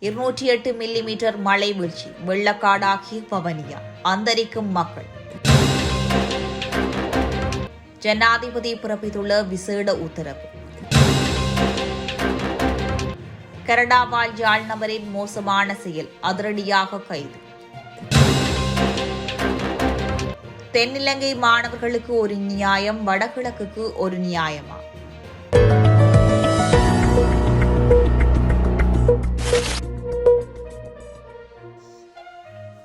இருநூற்றி எட்டு மில்லிமீட்டர் மழை வீழ்ச்சி. வெள்ளக்காடாகிய பவனியா. அந்தரிக்கும் மக்கள். ஜனாதிபதி பிறப்பித்துள்ள விசேட உத்தரவு. கனடா வாழ் யாழ் நபரின் மோசமான செயல் அதிரடியாக கைது. தென்னிலங்கை மாணவர்களுக்கு ஒரு நியாயம் வடகிழக்குக்கு ஒரு நியாயமா?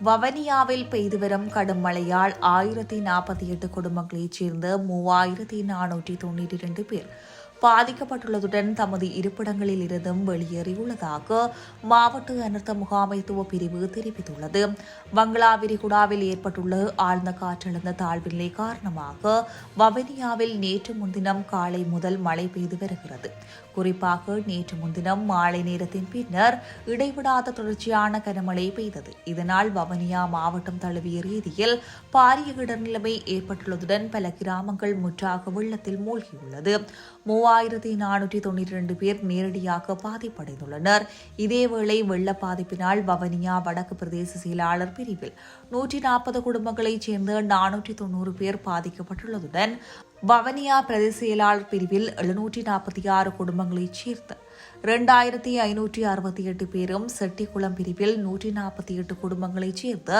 வவனியாவில் பெய்து வரும் கடும் மழையால் ஆயிரத்தி நாற்பத்தி எட்டு குடும்பங்களைச் சேர்ந்த மூவாயிரத்தி நானூற்றி தொண்ணூற்றி இரண்டு பேர் பாதிக்கப்பட்டுள்ளதுடன் தமது இருப்பிடங்களில் இருந்தும் வெளியேறியுள்ளதாக மாவட்ட அனர்த்த முகாமைத்துவ பிரிவு தெரிவித்துள்ளது. வங்களா விரிகுடாவில் ஏற்பட்டுள்ள ஆழ்ந்த காற்றழுந்த தாழ்வுநிலை காரணமாக வவனியாவில் நேற்று முன்தினம் காலை முதல் மழை பெய்து வருகிறது. குறிப்பாக நேற்று முன்தினம் மாலை நேரத்தின் பின்னர் இடைவிடாத தொடர்ச்சியான கனமழை பெய்தது. இதனால் வவனியா மாவட்டம் தழுவிய ரீதியில் பாரிய இடர்நிலைமை ஏற்பட்டுள்ளதுடன் பல கிராமங்கள் முற்றாக வெள்ளத்தில் மூழ்கியுள்ளது. மூவா மூவாயிரத்தி நானூற்றி தொண்ணூற்றி இரண்டு பேர் நேரடியாக பாதிப்படைந்துள்ளனர். இதேவேளை வெள்ள பாதிப்பினால் வவனியா வடக்கு பிரதேச செயலாளர் பிரிவில் நூற்றி நாற்பது குடும்பங்களைச் சேர்ந்த நானூற்றி தொண்ணூறு பேர் பாதிக்கப்பட்டுள்ளதுடன் வவனியா பிரதேச செயலாளர் பிரிவில் எழுநூற்றி நாற்பத்தி ஆறு குடும்பங்களைச் சேர்ந்த இரண்டாயிரத்தி ஐநூற்றி அறுபத்தி எட்டு பேரும் செட்டிக்குளம் பிரிவில் நூற்றி நாற்பத்தி எட்டு குடும்பங்களைச் சேர்ந்த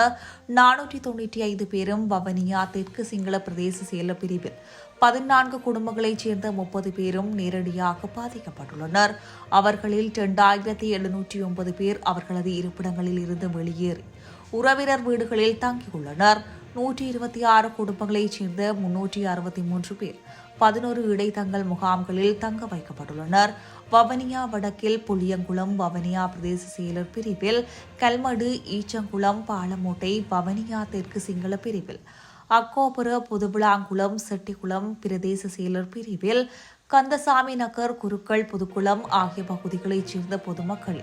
நானூற்றி தொண்ணூற்றி ஐந்து பேரும் வவனியா தெற்கு சிங்கள பிரதேச செயலர் பிரிவில் பதினான்கு குடும்பங்களைச் சேர்ந்த முப்பது பேரும் நேரடியாக பாதிக்கப்பட்டுள்ளனர். அவர்களில் இரண்டாயிரத்தி எழுநூற்றி ஒன்பது பேர் அவர்களது இருப்பிடங்களில் இருந்து வெளியேறி உறவினர் வீடுகளில் தங்கியுள்ளனர். நூற்றி இருபத்தி ஆறு குடும்பங்களைச் சேர்ந்த முன்னூற்றி அறுபத்தி மூன்று பேர் பதினோரு இடைத்தங்கல் முகாம்களில் தங்க வைக்கப்பட்டுள்ளனர். வவனியா வடக்கில் புளியங்குளம் வவனியா பிரதேச செயலர் பிரிவில் கல்மடு ஈச்சங்குளம் பாலமோட்டை வவனியா தெற்கு சிங்கள பிரிவில் அக்கோபுர புதுவிளாங்குளம் செட்டிக்குளம் பிரதேச செயலர் பிரிவில் கந்தசாமி நகர் குருக்கள் புதுக்குளம் ஆகிய பகுதிகளைச் சேர்ந்த பொதுமக்கள்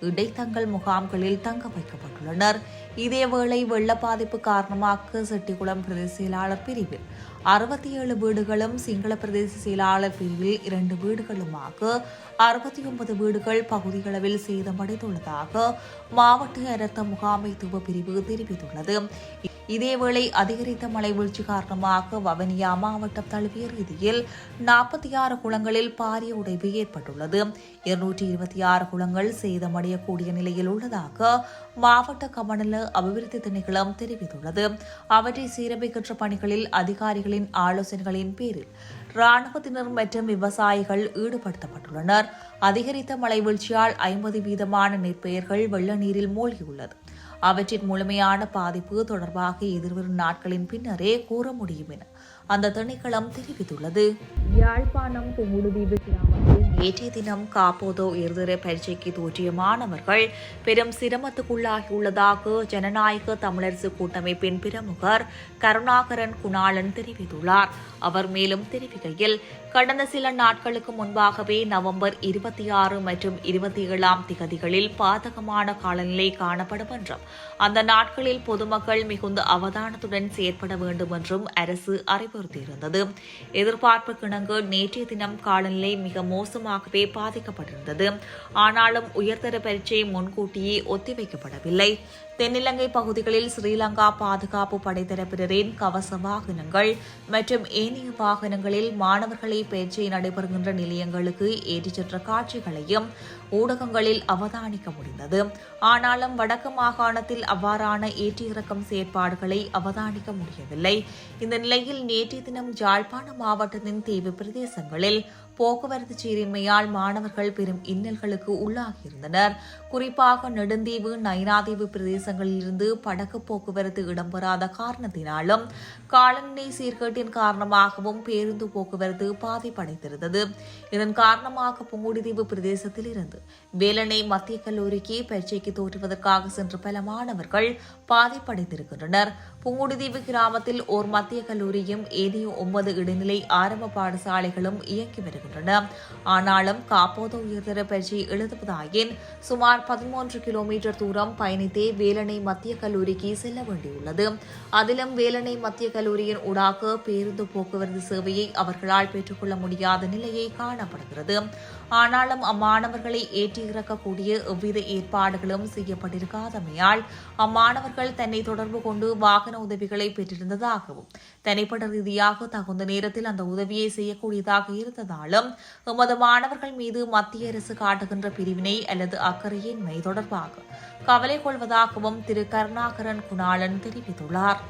இடைத்தங்கள் முகாம்களில் தங்க வைக்கப்பட்டுள்ளனர். இதேவேளை வெள்ள பாதிப்பு காரணமாக செட்டிக்குளம் பிரதேச செயலாளர் பிரிவில் அறுபத்தி ஏழு வீடுகளும் சிங்கள பிரதேச செயலாளர் பிரிவில் இரண்டு வீடுகளுமாக அறுபத்தி ஒன்பது வீடுகள் பகுதிகளவில் சேதமடைந்துள்ளதாக மாவட்ட அரச முகாமைத்துவ பிரிவு தெரிவித்துள்ளது. இதேவேளை அதிகரித்த மழை வீழ்ச்சி காரணமாக வவனியா மாவட்டம் தழுவிய ரீதியில் நாற்பத்தி ஆறு குளங்களில் பாரிய உடைவு ஏற்பட்டுள்ளது. இருநூற்றி இருபத்தி ஆறு குளங்கள் சேதமடையக்கூடிய நிலையில் உள்ளதாக மாவட்ட கமநல அபிவிருத்தி திணைக்களம் தெரிவித்துள்ளது. அவற்றை சீரமைக்கின்ற பணிகளில் அதிகாரிகளின் ஆலோசனைகளின் பேரில் ராணுவத்தினர் மற்றும் விவசாயிகள் ஈடுபடுத்தப்பட்டுள்ளனர். அதிகரித்த மழை வீழ்ச்சியால் ஐம்பது வீதமான நெற்பெயர்கள் வெள்ள நீரில் மூழ்கியுள்ளது. அவற்றின் முழுமையான பாதிப்பு தொடர்பாக எதிர்வரும் நாட்களின் பின்னரே கூற முடியும் என அந்த திணைக்களம் தெரிவித்துள்ளது. யாழ்ப்பாணம் புங்குடுதீவு கிராமத்தில் நேற்றைய தினம் காப்போதோ இருதர பரீட்சைக்கு தோற்றிய மாணவர்கள் பெரும் சிரமத்துக்குள்ளாகியுள்ளதாக ஜனநாயக தமிழரசு கூட்டமைப்பின் பிரமுகர் கருணாகரன் குணாளன் தெரிவித்துள்ளார். அவர் மேலும் தெரிவிக்கையில் கடந்த சில நாட்களுக்கு முன்பாகவே நவம்பர் இருபத்தி ஆறு மற்றும் இருபத்தி ஏழாம் திகதிகளில் பாதகமான காலநிலை காணப்படும் என்றும் அந்த நாட்களில் பொதுமக்கள் மிகுந்த அவதானத்துடன் செயற்பட வேண்டும் என்றும் அரசு அறிவுறுத்தியிருந்தது. எதிர்பார்ப்புக்கிணங்கு நேற்றைய தினம் காலநிலை மிக மோசமாகவே பாதிக்கப்பட்டிருந்தது. ஆனாலும் உயர்தர பரீட்சை முன்கூட்டியே ஒத்திவைக்கப்படவில்லை. தென்னிலங்கை பகுதிகளில் ஸ்ரீலங்கா பாதுகாப்பு படைத்தரப்பினரின் கவச வாகனங்கள் மற்றும் ஏனைய வாகனங்களில் மாணவர்களை பயிற்சி நடைபெறுகின்ற நிலையங்களுக்கு ஏற்றிச் சென்ற காட்சிகளையும் ஊடகங்களில் அவதானிக்க முடிந்தது. ஆனாலும் வடக்கு மாகாணத்தில் அவ்வாறான ஏற்றி இறக்கம் செயற்பாடுகளை அவதானிக்க முடியவில்லை. இந்த நிலையில் நேற்றைய தினம் யாழ்ப்பாண மாவட்டத்தின் தீவு பிரதேசங்களில் போக்குவரத்து சீரின்மையால் மாணவர்கள் பெரும் இன்னல்களுக்கு உள்ளாகியிருந்தனர். குறிப்பாக நெடுந்தீவு நைனாதீவு பிரதேசங்களிலிருந்து படகு போக்குவரத்து இடம்பெறாத காரணத்தினாலும் காலநிலை சீர்கேட்டின் காரணமாகவும் பேருந்து போக்குவரத்து பாதிப்படைந்திருந்தது. இதன் காரணமாக புங்குடிதீவு பிரதேசத்தில் இருந்து வேலனை மத்திய கல்லூரிக்கு பரீட்சைக்கு தோற்றுவதற்காக சென்ற பல மாணவர்கள் பாதிப்படைந்திருக்கின்றனர். புங்குடுதீவு கிராமத்தில் ஓர் மத்திய கல்லூரியும் ஏனைய ஒன்பது இடைநிலை ஆரம்ப பாடசாலைகளும் இயங்கி வருகின்றன. ஆனாலும் காப்போத உயர்தர பரீட்சை எழுதுவதாயின் சுமார் பதிமூன்று கிலோமீட்டர் தூரம் பயணித்தே வேலனை மத்திய கல்லூரிக்கு செல்ல வேண்டியுள்ளது. அதிலும் வேலனை மத்திய கல்லூரியின் ஊடாக பேருந்து போக்குவரத்து சேவையை அவர்களால் பெற்றுக்கொள்ள முடியாத நிலையை காணப்படுகிறது. ஆனாலும் அம்மாணவர்களை ஏற்றி இறக்கக்கூடிய எவ்வித ஏற்பாடுகளும் செய்யப்பட்டிருக்காதமையால் அம்மாணவர்கள் தன்னை தொடர்பு கொண்டு வாகன உதவிகளை பெற்றிருந்ததாகவும் தனிப்பட்ட ரீதியாக தகுந்த நேரத்தில் அந்த உதவியை செய்யக்கூடியதாக இருந்ததாலும் எமது மாணவர்கள் மீது மத்திய அரசு காட்டுகின்ற பிரிவினை அல்லது அக்கறையின்மை தொடர்பாக கவலை கொள்வதாகவும் திரு கருணாகரன் குணாளன் தெரிவித்துள்ளார்.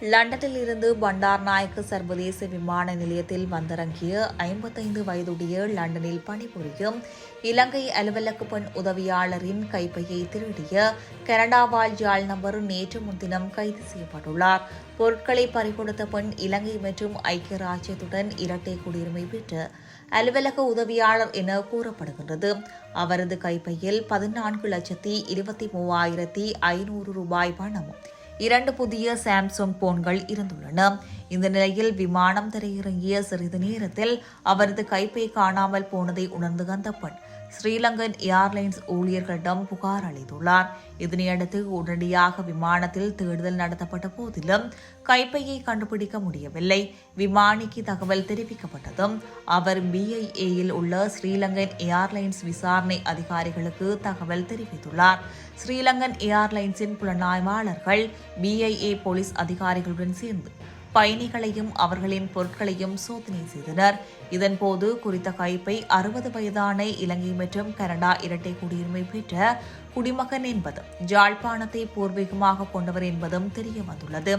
லண்டனில் இருந்து பண்டார் நாயக்கு சர்வதேச விமான நிலையத்தில் வந்திறங்கிய ஐம்பத்தைந்து வயதுடைய லண்டனில் பணிபுரியும் இலங்கை அலுவலக பெண் உதவியாளரின் கைப்பையை திருடிய கனடா வாழ் ஜாழ் நபர் நேற்று முன்தினம் கைது செய்யப்பட்டுள்ளார். பொருட்களை பறிகொடுத்த பெண் இலங்கை மற்றும் ஐக்கிய ராஜ்யத்துடன் இரட்டை குடியுரிமை பெற்று அலுவலக உதவியாளர் என கூறப்படுகின்றது. அவரது கைப்பையில் பதினான்கு லட்சத்தி இருபத்தி மூவாயிரத்தி ஐநூறு ரூபாய் பணம் இரண்டு புதிய சாம்சங் போன்கள் இருந்துள்ளன. இந்த நிலையில் விமானம் தரையிறங்கிய சிறிது நேரத்தில் அவரது கைப்பை காணாமல் போனதை உணர்ந்து அந்த பெண் ஸ்ரீலங்கன் ஏர்லைன்ஸ் ஊழியர்களிடம் புகார் அளித்துள்ளார். இதனையடுத்து உடனடியாக விமானத்தில் தேடுதல் நடத்தப்பட்ட போதிலும் கைப்பையை கண்டுபிடிக்க முடியவில்லை. விமானிக்கு தகவல் தெரிவிக்கப்பட்டதும் அவர் பிஐஏயில் உள்ள ஸ்ரீலங்கன் ஏர்லைன்ஸ் விசாரணை அதிகாரிகளுக்கு தகவல் தெரிவித்துள்ளார். ஸ்ரீலங்கன் ஏர்லைன்ஸின் புலனாய்வாளர்கள் பிஐஏ போலீஸ் அதிகாரிகளுடன் சேர்ந்து பயணிகளையும் அவர்களின் பொருட்களையும் சோதனை செய்தனர். இதன்போது குறித்த கைப்பை அறுபது வயதான இலங்கை மற்றும் கனடா இரட்டை குடியுரிமை பெற்ற குடிமகன் என்பதும் ஜாழ்ப்பாணத்தை பூர்வீகமாக கொண்டவர் என்பதும் தெரிய வந்துள்ளது.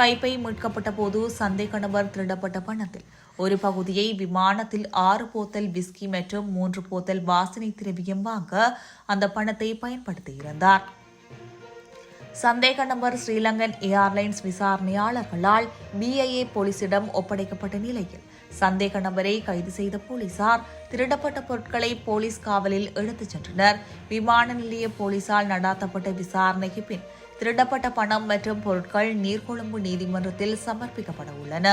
கைப்பை மீட்கப்பட்ட போது சந்தேக நபர் திருடப்பட்ட பணத்தில் ஒரு பகுதியை விமானத்தில் ஆறு போத்தல் விஸ்கி மற்றும் மூன்று போத்தல் வாசனை திரவியம் வாங்க அந்த பணத்தை பயன்படுத்தியிருந்தார். சந்தேக நபர் ஸ்ரீலங்கன் ஏர்லைன்ஸ் விசாரணையாளர்களால் பிஐஏ போலீசிடம் ஒப்படைக்கப்பட்ட நிலையில் சந்தேக நபரை கைது செய்த போலீசார் திருடப்பட்ட பொருட்களை போலீஸ் காவலில் எடுத்துச் சென்றனர். விமான நிலைய போலீசால் நடாத்தப்பட்ட விசாரணைக்கு பின் திருடப்பட்ட பணம் மற்றும் பொருட்கள் நீர்கொழும்பு நீதிமன்றத்தில் சமர்ப்பிக்கப்பட உள்ளன.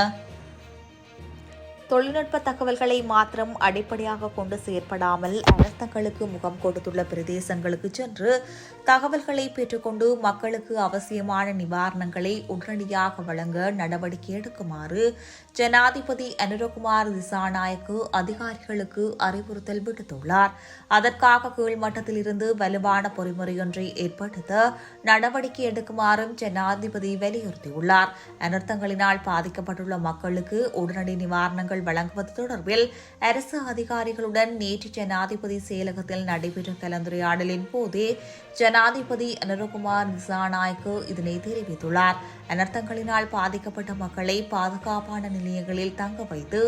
தொழில்நுட்ப தகவல்களை மாத்திரம் அடிப்படையாக கொண்டு செயற்படாமல் அனர்த்தங்களுக்கு முகம் கொடுத்துள்ள பிரதேசங்களுக்கு சென்று தகவல்களை பெற்றுக்கொண்டு மக்களுக்கு அவசியமான நிவாரணங்களை உடனடியாக வழங்க நடவடிக்கை எடுக்குமாறு ஜனாதிபதி அனுரகுமார் திசாநாயக்கு அதிகாரிகளுக்கு அறிவுறுத்தல் விடுத்துள்ளார். அதற்காக கீழ்மட்டத்திலிருந்து வலுவான பொறிமுறையொன்றை ஏற்படுத்த நடவடிக்கை எடுக்குமாறும் ஜனாதிபதி வலியுறுத்தியுள்ளார். அனர்த்தங்களினால் பாதிக்கப்பட்டுள்ள மக்களுக்கு உடனடி நிவாரணங்கள் சேவைகள் வழங்குவது தொடர்பில் அரசு அதிகாரிகளுடன் நேற்று ஜனாதிபதி செயலகத்தில் நடைபெற்ற கலந்துரையாடலின் போதே ஜனாதிபதி அனுரகுமார் திசாநாயக்கு இதனை தெரிவித்துள்ளார். அனர்த்தங்களினால் பாதிக்கப்பட்ட மக்களை பாதுகாப்பான நிலையங்களில் தங்க வைத்து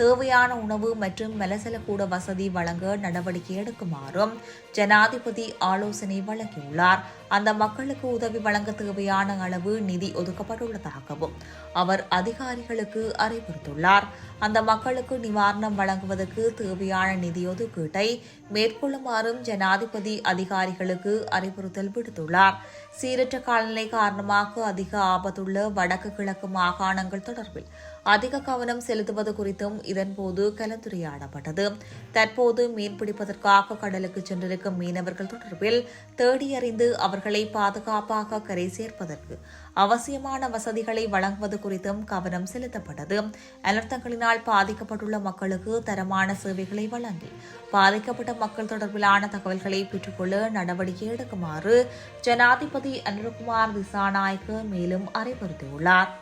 தேவையான உணவு மற்றும் மலசலக்கூட வசதி வழங்க நடவடிக்கை எடுக்குமாறும் ஜனாதிபதி ஆலோசனை வழங்கியுள்ளார். அந்த மக்களுக்கு உதவி வழங்க தேவையான அளவு நிதி ஒதுக்கப்பட்டுள்ளதாகவும் அவர் அதிகாரிகளுக்கு அறிவுறுத்துள்ளார் அந்த மக்களுக்கு நிவாரணம் வழங்குவதற்கு தேவையான நிதி ஒதுக்கீட்டை மேற்கொள்ளுமாறும் ஜனாதிபதி அதிகாரிகளுக்கு அறிவுறுத்தல் விடுத்துள்ளார். சீரற்ற காலநிலை காரணமாக அதிக ஆபத்துள்ள வடக்கு கிழக்கு மாகாணங்கள் தொடர்பில் அதிக கவனம் செலுத்துவது குறித்தும் இதன்போது கலந்துரையாடப்பட்டது. தற்போது மீன்பிடிப்பதற்காக கடலுக்கு சென்றிருக்கும் மீனவர்கள் தொடர்பில் தேடியறிந்து அவர்களை பாதுகாப்பாக கரை சேர்ப்பதற்கு அவசியமான வசதிகளை வழங்குவது குறித்தும் கவனம் செலுத்தப்பட்டது. அனர்த்தங்களினால் பாதிக்கப்பட்டுள்ள மக்களுக்கு தரமான சேவைகளை வழங்கி பாதிக்கப்பட்ட மக்கள் தொடர்பிலான தகவல்களை பெற்றுக்கொள்ள நடவடிக்கை எடுக்குமாறு ஜனாதிபதி அனுர்குமார் திசாநாயக்கு மேலும் அறிவுறுத்தியுள்ளார்.